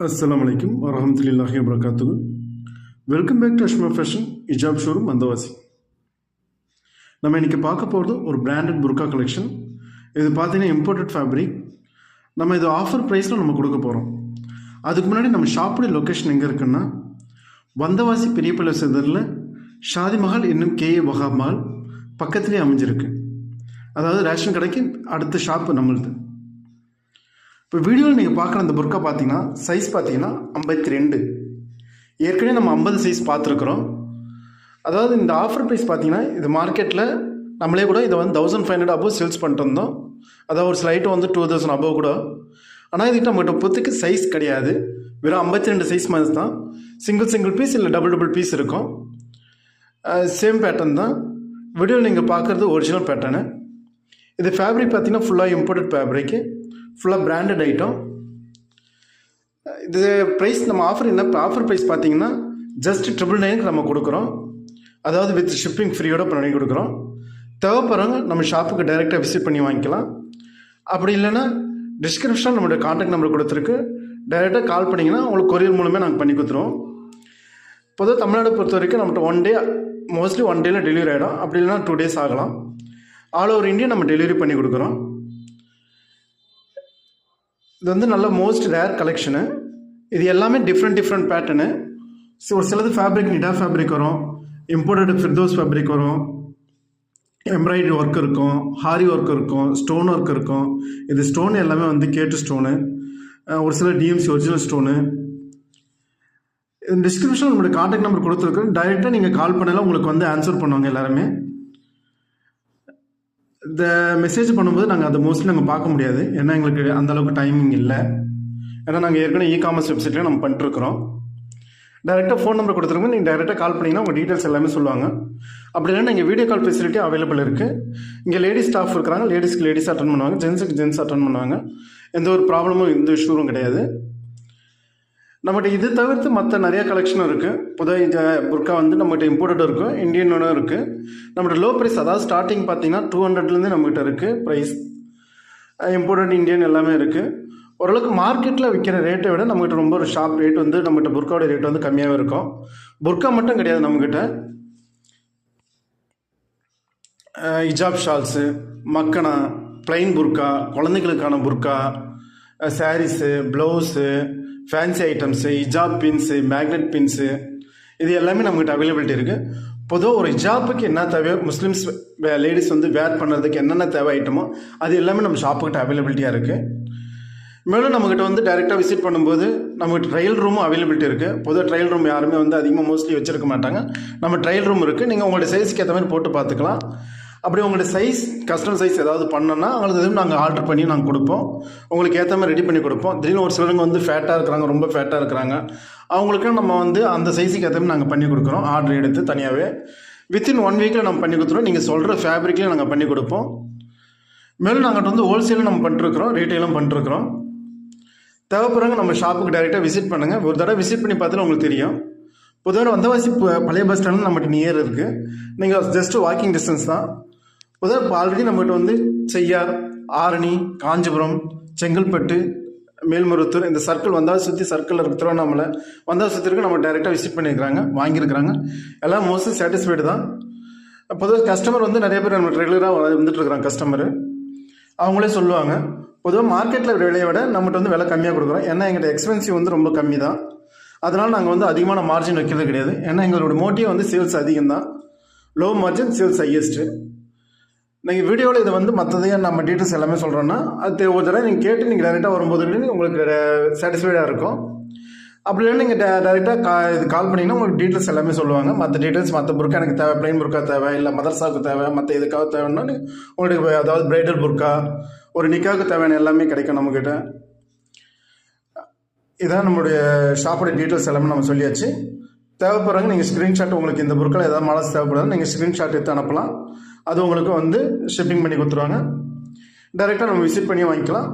அஸ்லாம் அலைக்கும் வரஹமத்துல்லாஹி வபரகாத்து welcome back to Ashma fashion இஜாப் showroom Vandavasi நம்ம இன்றைக்கி பார்க்க போகிறது ஒரு பிராண்டட் புர்கா கலெக்ஷன் இது பார்த்தீங்கன்னா இம்போர்ட்டட் ஃபேப்ரிக் நம்ம இது ஆஃபர் ப்ரைஸில் நம்ம கொடுக்க போகிறோம் அதுக்கு முன்னாடி நம்ம ஷாப்புடைய லொக்கேஷன் எங்கே இருக்குன்னா வந்தவாசி பெரியப்பள்ளி செதரில் ஷாதி மஹால் இன்னும் ஏ வஹாப் மஹால் பக்கத்துலேயே அமைஞ்சிருக்கு. அதாவது ரேஷன் கடைக்கு அடுத்த ஷாப்பு நம்மளுது. இப்போ வீடியோவில் நீங்கள் பார்க்குற அந்த புர்க்கா பார்த்தீங்கன்னா சைஸ் பார்த்தீங்கன்னா ஐம்பத்தி ரெண்டு ஏற்கனவே நம்ம ஐம்பது சைஸ் பார்த்துருக்குறோம் அதாவது இந்த ஆஃபர் ப்ரைஸ் பார்த்தீங்கன்னா இது மார்க்கெட்டில் நம்மளே கூட இதை வந்து thousand five hundred above sales பண்ணிட்டு இருந்தோம் அதாவது ஒரு ஸ்லைட்டு வந்து டூ தௌசண்ட் அபோவ் கூட. ஆனால் இதுக்கிட்ட நம்மகிட்ட பொத்துக்கு சைஸ் கிடையாது. வெறும் ஐம்பத்தி ரெண்டு சைஸ் மாதிரி தான். சிங்கிள் சிங்கிள் பீஸ் இல்லை டபுள் டபுள் பீஸ் இருக்கும். சேம் பேட்டர்ன் தான். வீடியோவில் நீங்கள் பார்க்குறது ஒரிஜினல் பேட்டர்னு இது ஃபேப்ரிக் பார்த்தீங்கன்னா ஃபுல்லாக இம்போர்ட்டட் ஃபேப்ரிக்கு ஃபுல்லாக பிராண்டட் ஐட்டம் இது ப்ரைஸ் நம்ம ஆஃபர் என்ன? ஆஃபர் ப்ரைஸ் பார்த்தீங்கன்னா ஜஸ்ட் ட்ரிபிள் நைனுக்கு நம்ம கொடுக்குறோம். அதாவது வித் ஷிப்பிங் ஃப்ரீயோட பண்ணி கொடுக்குறோம். தேவைப்படுறவங்க நம்ம ஷாப்புக்கு டைரெக்டாக விசிட் பண்ணி வாங்கிக்கலாம். அப்படி இல்லைன்னா டிஸ்கிரிப்ஷன் நம்மளோட காண்டாக்ட் நம்பர் கொடுத்துருக்கு. டைரெக்டாக கால் பண்ணிங்கன்னா உங்களுக்கு கொரியர் மூலமே நாங்கள் பண்ணி கொடுத்துருவோம். பொதுவாக தமிழ்நாடு பொறுத்த வரைக்கும் நம்மகிட்ட ஒன் டே மோஸ்ட்லி ஒன் டேயில் டெலிவரி ஆகிடும் அப்படி இல்லைன்னா டூ டேஸ் ஆகலாம். ஆல் ஓவர் இந்தியா நம்ம டெலிவரி பண்ணி கொடுக்குறோம். இது வந்து நல்ல மோஸ்ட் ரேர் கலெக்ஷனு இது எல்லாமே டிஃப்ரெண்ட் டிஃப்ரெண்ட் பேட்டர்னு ஒரு சிலது ஃபேப்ரிக் நிடா ஃபேப்ரிக் வரும். இம்போர்ட்டட் ஃபிர்தோஸ் ஃபேப்ரிக் வரும். எம்ப்ராய்டரி ஒர்க் இருக்கும். ஹாரி ஒர்க் இருக்கும். ஸ்டோன் ஒர்க் இருக்கும். இது ஸ்டோன் எல்லாமே வந்து கேட்டு ஸ்டோனு ஒரு சில டிஎம்சி ஒரிஜினல் ஸ்டோனு டிஸ்கிரிப்ஷன் உங்களுடைய காண்டாக்ட் நம்பர் கொடுத்துருக்கு டைரெக்டாக நீங்கள் கால் பண்ணலாம் உங்களுக்கு வந்து ஆன்சர் பண்ணுவாங்க எல்லாருமே. இந்த மெசேஜ் பண்ணும்போது நாங்கள் அதை மோஸ்ட்லி நாங்கள் பார்க்க முடியாது. ஏன்னா எங்களுக்கு அந்த அளவுக்கு டைமிங் இல்லை. ஏன்னா நாங்கள் ஏற்கனவே இ காமர்ஸ் வெப்சைட்லேயே நம்ம பண்ணிட்டுருக்குறோம். டேரெக்டாக ஃபோன் நம்பர் கொடுத்துருங்க நீங்கள் டேரெக்டாக கால் பண்ணிங்கன்னா உங்கள் டீட்டெயில்ஸ் எல்லாமே சொல்லுவாங்க. அப்படி இல்லைன்னா இங்கே வீடியோ கால் ஃபெசிலிட்டி அவைலபிள் இருக்குது இங்கே லேடிஸ் ஸ்டாஃப் இருக்கிறாங்க. லேடிஸ்க்கு லேடிஸ் அட்டன் பண்ணுவாங்க. ஜென்ஸுக்கு ஜென்ஸ் அட்டன் பண்ணுவாங்க. எந்த ஒரு ப்ராப்ளமும் எந்த இஷ்யூவும் கிடையாது. நம்மகிட்ட இது தவிர்த்து மற்ற நிறைய கலெக்ஷனும் இருக்குது புதை இந்த புர்க்கா வந்து நம்மகிட்ட இம்போர்ட்டடும் இருக்கும் இந்தியனும் இருக்குது நம்மகிட்ட லோ ப்ரைஸ் அதாவது ஸ்டார்டிங் பார்த்தீங்கன்னா டூ ஹண்ட்ரட்லேருந்து நம்மகிட்ட இருக்குது ப்ரைஸ் இம்போர்ட்டட் இந்தியன் எல்லாமே இருக்குது ஓரளவுக்கு மார்க்கெட்டில் விற்கிற ரேட்டை விட நம்மகிட்ட ரொம்ப ஒரு ஷாப் ரேட் வந்து நம்மகிட்ட புர்க்காவோட ரேட் வந்து கம்மியாகவே இருக்கும். புர்க்கா மட்டும் கிடையாது நம்மக்கிட்ட இஜாப் ஷால்ஸு மக்கனா பிளைன் புர்க்கா குழந்தைகளுக்கான புர்க்கா சாரீஸு ப்ளவுஸு ஃபேன்சி ஐட்டம்ஸு இஜாப் பின்ஸு மேக்னெட் பின்ஸு இது எல்லாமே நம்மகிட்ட அவைலபிலிட்டி இருக்குது பொதுவாக ஒரு ஹிஜாப்புக்கு என்ன தேவையோ முஸ்லீம்ஸ் லேடிஸ் வந்து வேர் பண்ணுறதுக்கு என்னென்ன தேவை ஐட்டமோ அது எல்லாமே நம்ம ஷாப்புக்கிட்ட அவைலபிலிட்டியாக இருக்குது மேலும் நம்மக்கிட்ட வந்து டைரெக்டாக விசிட் பண்ணும்போது நம்மகிட்ட ட்ரையல் ரூமும் அவைலபிலிட்டி இருக்குது பொதுவாக ட்ரையல் ரூம் யாருமே வந்து அதிகமாக மோஸ்ட்லி வச்சிருக்க மாட்டாங்க. நம்ம ட்ரையல் ரூம் இருக்குது நீங்கள் உங்களோட சைஸ்க்கு ஏற்ற மாதிரி போட்டு பார்த்துக்கலாம். அப்படி உங்களுடைய சைஸ் கஸ்டம் சைஸ் ஏதாவது பண்ணோன்னா அவங்களுக்கு எதுவும் நாங்கள் ஆர்டர் பண்ணி நாங்கள் கொடுப்போம். உங்களுக்கு ஏற்ற மாதிரி ரெடி பண்ணி கொடுப்போம். திடீர்னு ஒரு சிலருங்க வந்து ஃபேட்டாக இருக்கிறாங்க ரொம்ப ஃபேட்டாக இருக்கிறாங்க. அவங்களுக்கு நம்ம வந்து அந்த சைஸுக்கு ஏற்ற மாதிரி நாங்கள் பண்ணி கொடுக்குறோம். ஆர்டர் எடுத்து தனியாகவே வித்தின் ஒன் வீக்கில் நம்ம பண்ணி கொடுத்துருவோம். நீங்கள் சொல்கிற ஃபேப்ரிக்லேயும் நாங்கள் பண்ணி கொடுப்போம். மேலும் நாங்கள் வந்து ஹோல்சேலும் நம்ம பண்ணிட்டுருக்குறோம் ரீட்டெயிலும் பண்ணிட்டுருக்குறோம் தேவைப்படுறவங்க நம்ம ஷாப்புக்கு டைரெக்டாக விசிட் பண்ணுங்கள் ஒரு தடவை விசிட் பண்ணி பார்த்தாலும் உங்களுக்கு தெரியும். பொதுவாக வந்தவாசி பழைய பஸ் ஸ்டாண்ட் நம்மகிட்ட நியர் இருக்குது நீங்கள் ஜஸ்ட்டு வாக்கிங் டிஸ்டன்ஸ் தான். பொதுவாக இப்போ ஆல்ரெடி நம்மகிட்ட வந்து செய்யார் ஆரணி காஞ்சிபுரம் செங்கல்பட்டு மேல்மருத்தூர் இந்த சர்க்கிள் வந்தால் சுற்றி சர்க்கிளில் இருக்க திருவண்ணாமலை வந்தால் சுற்றி இருக்க நம்ம டைரெக்டாக விசிட் பண்ணியிருக்கிறாங்க வாங்கியிருக்கிறாங்க. எல்லாம் மோஸ்ட்லி சாட்டிஸ்ஃபைடு தான். பொதுவாக கஸ்டமர் வந்து நிறைய பேர் நம்ம ரெகுலராக வந்துட்டு இருக்கிறாங்க கஸ்டமரு அவங்களே சொல்லுவாங்க பொதுவாக மார்க்கெட்டில் விலையை விட நம்மகிட்ட வந்து விலை கம்மியாக கொடுக்குறோம். ஏன்னா எங்கள்கிட்ட எக்ஸ்பென்சிவ் வந்து ரொம்ப கம்மி தான். அதனால் நாங்கள் வந்து அதிகமான மார்ஜின் வைக்கிறது கிடையாது. ஏன்னா எங்களோட மோட்டிவ் வந்து சேல்ஸ் அதிகம் தான் லோ மார்ஜின் சேல்ஸ் ஹையஸ்ட்டு நீங்கள் வீடியோவில் இதை வந்து மற்றதையும் நம்ம டீட்டெயில்ஸ் எல்லாமே சொல்கிறோன்னா அது ஒரு தடவை நீங்கள் கேட்டு நீங்கள் டேரெக்டாக வரும்போது உங்களுக்கு சாட்டிஸ்ஃபைடாக இருக்கும். அப்படி இல்லை நீங்கள் டே டேரெக்டாக கா இது கால் பண்ணிங்கன்னா உங்களுக்கு டீட்டெயில்ஸ் எல்லாமே சொல்லுவாங்க. மற்ற டீட்டெயில்ஸ் மற்ற புர்க்கா எனக்கு தேவை பிளைன் புர்க்கா தேவை இல்லை மதர்சாவுக்கு தேவை மற்ற இதுக்காக தேவைன்னா உங்களுக்கு அதாவது பிரைடல் புர்க்கா ஒரு நிக்காவுக்கு தேவையான எல்லாமே கிடைக்கும் நம்மக்கிட்ட இதான் நம்மளுடைய ஷாப்போட டீட்டெயில்ஸ் எல்லாமே நம்ம சொல்லியாச்சு. தேவைப்படுறாங்க நீங்கள் ஸ்க்ரீன்ஷாட் உங்களுக்கு இந்த பொருட்கள் ஏதாவது மாடல்ஸ் தேவைப்படுறது நீங்கள் ஸ்க்ரீன்ஷாட் எடுத்து அனுப்பலாம். அது உங்களுக்கு வந்து ஷிப்பிங் பண்ணி கொடுத்துருவாங்க. டைரெக்டாக நம்ம விசிட் பண்ணி வாங்கிக்கலாம்.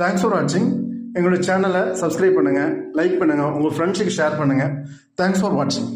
தேங்க்ஸ் ஃபார் வாட்சிங் எங்களோட சேனலை சப்ஸ்கிரைப் பண்ணுங்கள் லைக் பண்ணுங்கள் உங்கள் ஃப்ரெண்ட்ஸுக்கு ஷேர் பண்ணுங்கள் தேங்க்ஸ் ஃபார் வாட்சிங்